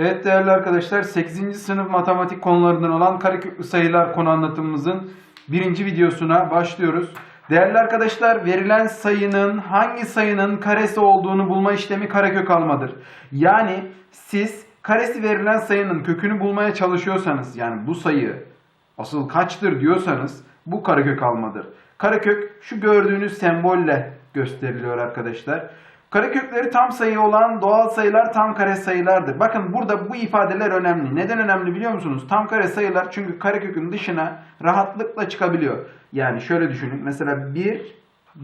Evet değerli arkadaşlar 8. sınıf matematik konularından olan kareköklü sayılar konu anlatımımızın birinci videosuna başlıyoruz. Değerli arkadaşlar verilen sayının hangi sayının karesi olduğunu bulma işlemi karekök almadır. Yani siz karesi verilen sayının kökünü bulmaya çalışıyorsanız yani bu sayı asıl kaçtır diyorsanız bu karekök almadır. Karekök şu gördüğünüz sembolle gösteriliyor arkadaşlar. Karekökleri tam sayı olan doğal sayılar tam kare sayılardır. Bakın burada bu ifadeler önemli. Neden önemli biliyor musunuz? Tam kare sayılar çünkü karekökün dışına rahatlıkla çıkabiliyor. Yani şöyle düşünün. Mesela 1,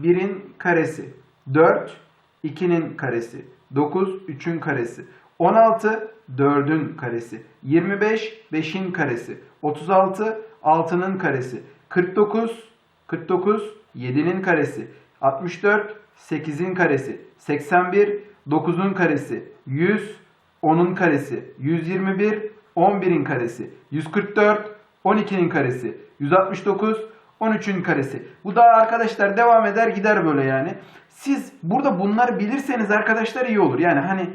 1'in karesi. 4, 2'nin karesi. 9, 3'ün karesi. 16, 4'ün karesi. 25, 5'in karesi. 36, 6'nın karesi. 49, 49, 7'nin karesi. 64, 8'in karesi. 81, 9'un karesi. 100, 10'un karesi. 121, 11'in karesi. 144, 12'nin karesi. 169, 13'ün karesi. Bu da arkadaşlar devam eder gider böyle yani. Siz burada bunları bilirseniz arkadaşlar iyi olur. Yani hani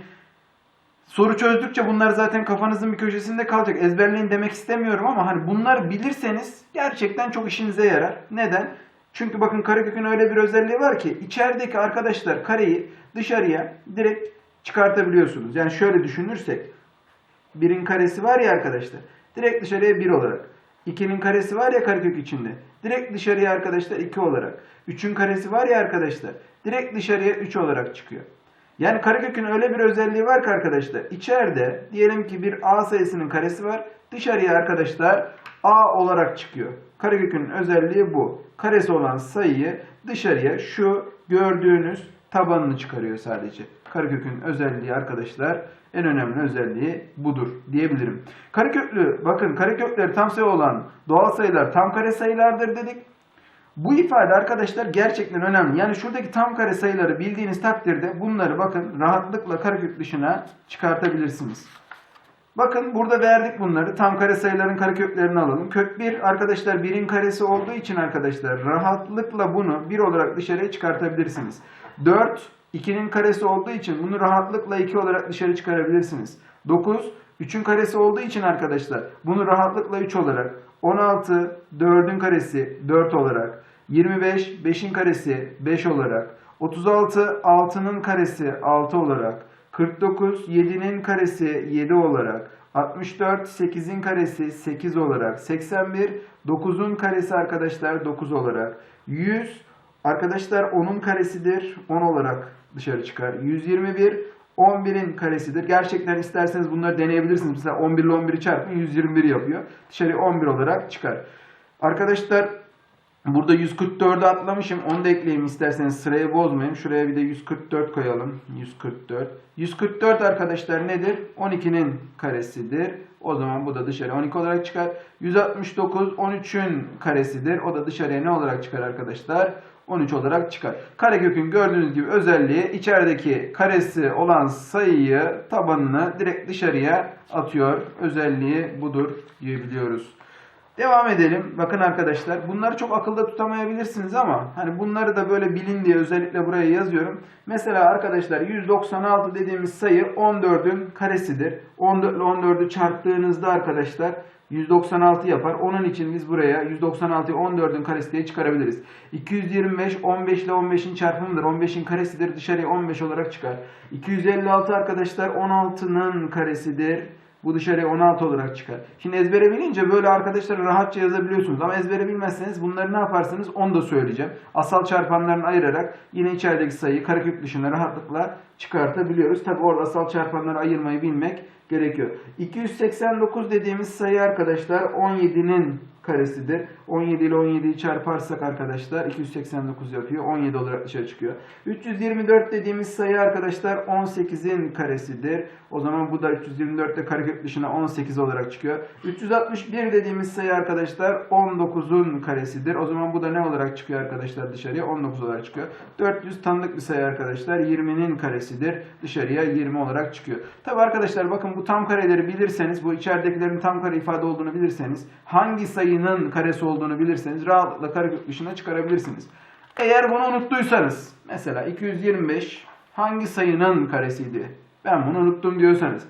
soru çözdükçe bunlar zaten kafanızın bir köşesinde kalacak. Ezberleyin demek istemiyorum ama hani bunları bilirseniz gerçekten çok işinize yarar. Neden? Çünkü bakın karekökün öyle bir özelliği var ki içerideki arkadaşlar kareyi dışarıya direkt çıkartabiliyorsunuz. Yani şöyle düşünürsek birin karesi var ya arkadaşlar direkt dışarıya 1 olarak. 2'nin karesi var ya karekök içinde. Direkt dışarıya arkadaşlar 2 olarak. 3'ün karesi var ya arkadaşlar. Direkt dışarıya 3 olarak çıkıyor. Yani karekökün öyle bir özelliği var ki arkadaşlar. içeride diyelim ki bir A sayısının karesi var. Dışarıya arkadaşlar A olarak çıkıyor. Karekökün özelliği bu. Karesi olan sayıyı dışarıya şu gördüğünüz tabanını çıkarıyor sadece. Karekökün özelliği arkadaşlar en önemli özelliği budur diyebilirim. Kareköklü bakın karekökleri tam sayı olan doğal sayılar tam kare sayılardır dedik. Bu ifade arkadaşlar gerçekten önemli. Yani şuradaki tam kare sayıları bildiğiniz takdirde bunları bakın rahatlıkla karekök dışına çıkartabilirsiniz. Bakın burada verdik bunları. Tam kare sayıların kareköklerini alalım. Kök 1 arkadaşlar 1'in karesi olduğu için arkadaşlar rahatlıkla bunu 1 olarak dışarıya çıkartabilirsiniz. 4 2'nin karesi olduğu için bunu rahatlıkla 2 olarak dışarı çıkarabilirsiniz. 9 3'ün karesi olduğu için arkadaşlar bunu rahatlıkla 3 olarak 16 4'ün karesi 4 olarak 25 5'in karesi 5 olarak 36 6'nın karesi 6 olarak 49 7'nin karesi 7 olarak 64 8'in karesi 8 olarak 81 9'un karesi arkadaşlar 9 olarak 100 arkadaşlar 10'un karesidir 10 olarak dışarı çıkar 121 11'in karesidir. Gerçekten isterseniz bunları deneyebilirsiniz. Mesela 11 ile 11'i çarpın 121 yapıyor. Dışarı 11 olarak çıkar. Arkadaşlar burada 144'ü atlamışım. Onu da ekleyeyim isterseniz sırayı bozmayayım. Şuraya bir de 144 koyalım. 144. 144 arkadaşlar nedir? 12'nin karesidir. O zaman bu da dışarı 12 olarak çıkar. 169 13'ün karesidir. O da dışarıya ne olarak çıkar arkadaşlar? 13 olarak çıkar. Karekökün gördüğünüz gibi özelliği içerideki karesi olan sayıyı tabanını direkt dışarıya atıyor. Özelliği budur diyebiliyoruz. Devam edelim. Bakın arkadaşlar bunları çok akılda tutamayabilirsiniz ama hani bunları da böyle bilin diye özellikle buraya yazıyorum. Mesela arkadaşlar 196 dediğimiz sayı 14'ün karesidir. 14 ile 14'ü çarptığınızda arkadaşlar 196 yapar. Onun için biz buraya 196'yı 14'ün karesi diye çıkarabiliriz. 225 15 ile 15'in çarpımıdır. 15'in karesidir. Dışarıya 15 olarak çıkar. 256 arkadaşlar 16'nın karesidir. Bu dışarıya 16 olarak çıkar. Şimdi ezbere bilince böyle arkadaşlar rahatça yazabiliyorsunuz. Ama ezbere bilmezseniz bunları ne yaparsınız onu da söyleyeceğim. Asal çarpanlarını ayırarak yine içerideki sayıyı karekök dışına rahatlıkla çıkartabiliyoruz. Tabi orada asal çarpanları ayırmayı bilmek gerekiyor. 289 dediğimiz sayı arkadaşlar 17'nin karesidir. 17 ile 17'yi çarparsak arkadaşlar 289 yapıyor. 17 olarak dışarı çıkıyor. 324 dediğimiz sayı arkadaşlar 18'in karesidir. O zaman bu da 324 ile karekök dışına 18 olarak çıkıyor. 361 dediğimiz sayı arkadaşlar 19'un karesidir. O zaman bu da ne olarak çıkıyor arkadaşlar dışarıya? 19 olarak çıkıyor. 400 tanıdık bir sayı arkadaşlar 20'nin karesidir. Dışarıya 20 olarak çıkıyor. Tabi arkadaşlar bakın bu tam kareleri bilirseniz, bu içeridekilerin tam kare ifade olduğunu bilirseniz, hangi sayının karesi olduğunu bilirseniz rahatlıkla karekök dışına çıkarabilirsiniz. Eğer bunu unuttuysanız, mesela 225 hangi sayının karesiydi? Ben bunu unuttum diyorsanız.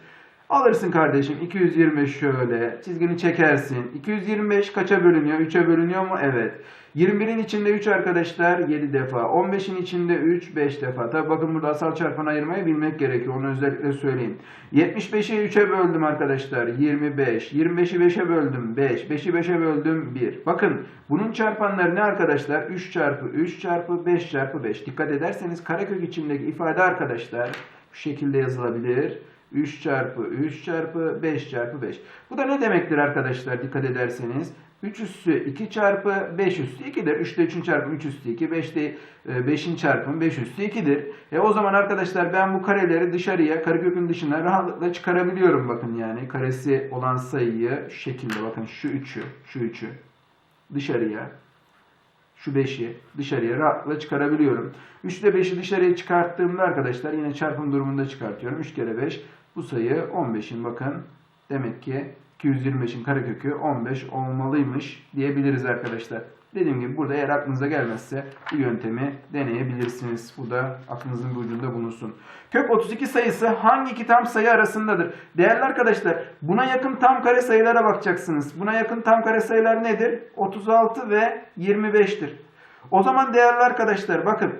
Alırsın kardeşim 225 şöyle çizgini çekersin. 225 kaça bölünüyor? 3'e bölünüyor mu? Evet. 21'in içinde 3 arkadaşlar 7 defa. 15'in içinde 3 5 defa. Tabi bakın burada asal çarpan ayırmayı bilmek gerekiyor. Onu özellikle söyleyeyim. 75'i 3'e böldüm arkadaşlar. 25. 25'i 5'e böldüm. 5. 5'i 5'e böldüm. 1. Bakın bunun çarpanları ne arkadaşlar? 3 çarpı 3 çarpı 5 çarpı 5. Dikkat ederseniz karekök içindeki ifade arkadaşlar bu şekilde yazılabilir. 3 çarpı 3 çarpı 5 çarpı 5. Bu da ne demektir arkadaşlar dikkat ederseniz? 3 üssü 2 çarpı 5 üssü 2'dir. 3 ile 3'ün çarpımı 3 üssü 2. 5 de 5'in çarpımı 5 üssü 2'dir. E o zaman arkadaşlar ben bu kareleri dışarıya, karekökün dışına rahatlıkla çıkarabiliyorum bakın yani. Karesi olan sayıyı şu şekilde bakın şu 3'ü, şu 3'ü dışarıya şu 5'i dışarıya rahatlıkla çıkarabiliyorum. 3 ile 5'i dışarıya çıkarttığımda arkadaşlar yine çarpım durumunda çıkartıyorum. 3 kere 5 bu sayı 15'in bakın. Demek ki 225'in karekökü 15 olmalıymış diyebiliriz arkadaşlar. Dediğim gibi burada eğer aklınıza gelmezse bu yöntemi deneyebilirsiniz. Bu da aklınızın bir ucunda bulunsun. Kök 32 sayısı hangi iki tam sayı arasındadır? Değerli arkadaşlar buna yakın tam kare sayılara bakacaksınız. Buna yakın tam kare sayılar nedir? 36 ve 25'tir. O zaman değerli arkadaşlar bakın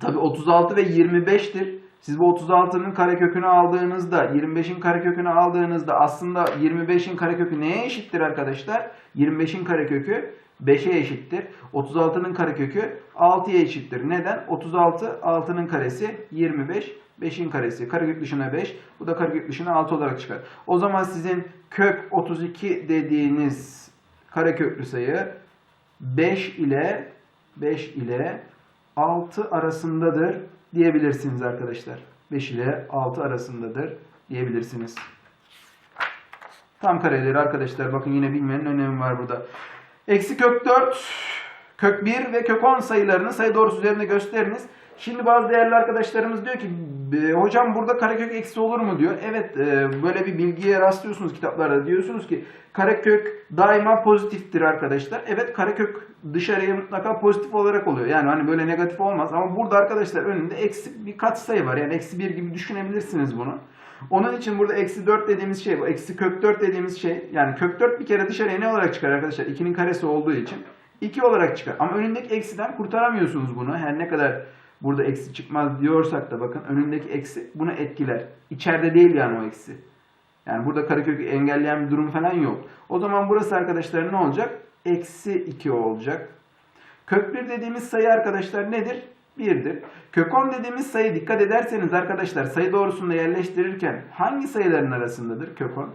tabi 36 ve 25'tir. Siz bu 36'nın karekökünü aldığınızda, 25'in karekökünü aldığınızda aslında 25'in karekökü neye eşittir arkadaşlar? 25'in karekökü 5'e eşittir. 36'nın karekökü 6'ya eşittir. Neden? 36 6'nın karesi 25 5'in karesi. Karekök dışına 5. Bu da karekök dışına 6 olarak çıkar. O zaman sizin kök 32 dediğiniz kareköklü sayı 5 ile 5 ile 6 arasındadır diyebilirsiniz arkadaşlar. 5 ile 6 arasındadır diyebilirsiniz. Tam kareleri arkadaşlar bakın yine bilmenin önemi var burada. Eksi kök 4, kök 1 ve kök 10 sayılarını sayı doğrusu üzerinde gösteriniz. Şimdi bazı değerli arkadaşlarımız diyor ki "E, hocam burada karekök eksi olur mu diyor. Evet e, böyle bir bilgiye rastlıyorsunuz kitaplarda. Diyorsunuz ki karekök daima pozitiftir arkadaşlar. Evet karekök dışarıya mutlaka pozitif olarak oluyor. Yani hani böyle negatif olmaz ama burada arkadaşlar önünde eksi bir katsayı var. Yani eksi 1 gibi düşünebilirsiniz bunu. Onun için burada eksi 4 dediğimiz şey bu. Eksi kök 4 dediğimiz şey yani kök 4 bir kere dışarıya ne olarak çıkar arkadaşlar? 2'nin karesi olduğu için 2 olarak çıkar. Ama önündeki eksiden kurtaramıyorsunuz bunu. Her ne kadar burada eksi çıkmaz diyorsak da bakın önündeki eksi bunu etkiler. İçeride değil yani o eksi. Yani burada karekökü engelleyen bir durum falan yok. O zaman burası arkadaşlar ne olacak? Eksi 2 olacak. Kök 1 dediğimiz sayı arkadaşlar nedir? 1'dir. Kök 10 dediğimiz sayı dikkat ederseniz arkadaşlar sayı doğrusunda yerleştirirken hangi sayıların arasındadır kök 10?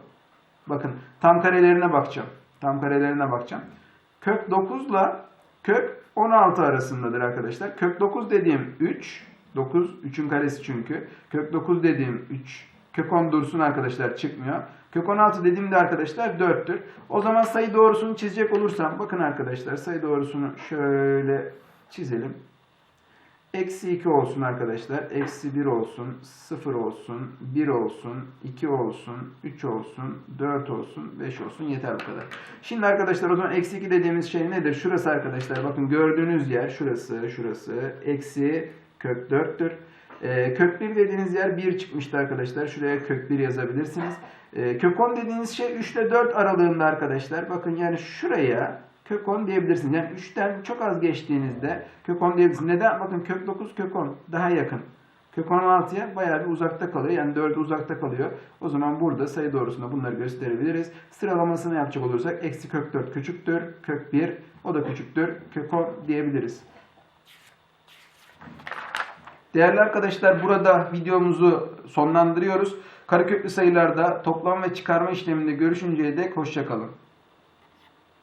Bakın tam karelerine bakacağım. Tam karelerine bakacağım. Kök 9 ile kök 16 arasındadır arkadaşlar. Kök 9 dediğim 3. 9 3'ün karesi çünkü. Kök 9 dediğim 3. Kök 10 dursun arkadaşlar çıkmıyor. Kök 16 dediğimde arkadaşlar 4'tür. O zaman sayı doğrusunu çizecek olursam bakın arkadaşlar sayı doğrusunu şöyle çizelim. Eksi 2 olsun arkadaşlar. Eksi 1 olsun. 0 olsun. 1 olsun. 2 olsun. 3 olsun. 4 olsun. 5 olsun. Yeter bu kadar. Şimdi arkadaşlar o zaman eksi 2 dediğimiz şey nedir? Şurası arkadaşlar. Bakın gördüğünüz yer şurası. Şurası. Eksi kök 4'tür. Ee, kök 1 dediğiniz yer 1 çıkmıştı arkadaşlar. Şuraya kök 1 yazabilirsiniz. Ee, kök 10 dediğiniz şey 3 ile 4 aralığında arkadaşlar. Bakın yani şuraya kök 10 diyebilirsiniz. Yani 3'ten çok az geçtiğinizde kök 10 diyebilirsiniz. Neden? Bakın kök 9 kök 10 daha yakın. Kök 16'ya bayağı bir uzakta kalıyor. Yani 4 uzakta kalıyor. O zaman burada sayı doğrusunda bunları gösterebiliriz. Sıralamasını yapacak olursak eksi kök 4 küçüktür. Kök 1 o da küçüktür. Kök 10 diyebiliriz. Değerli arkadaşlar burada videomuzu sonlandırıyoruz. Kareköklü sayılarda toplam ve çıkarma işleminde görüşünceye dek hoşçakalın.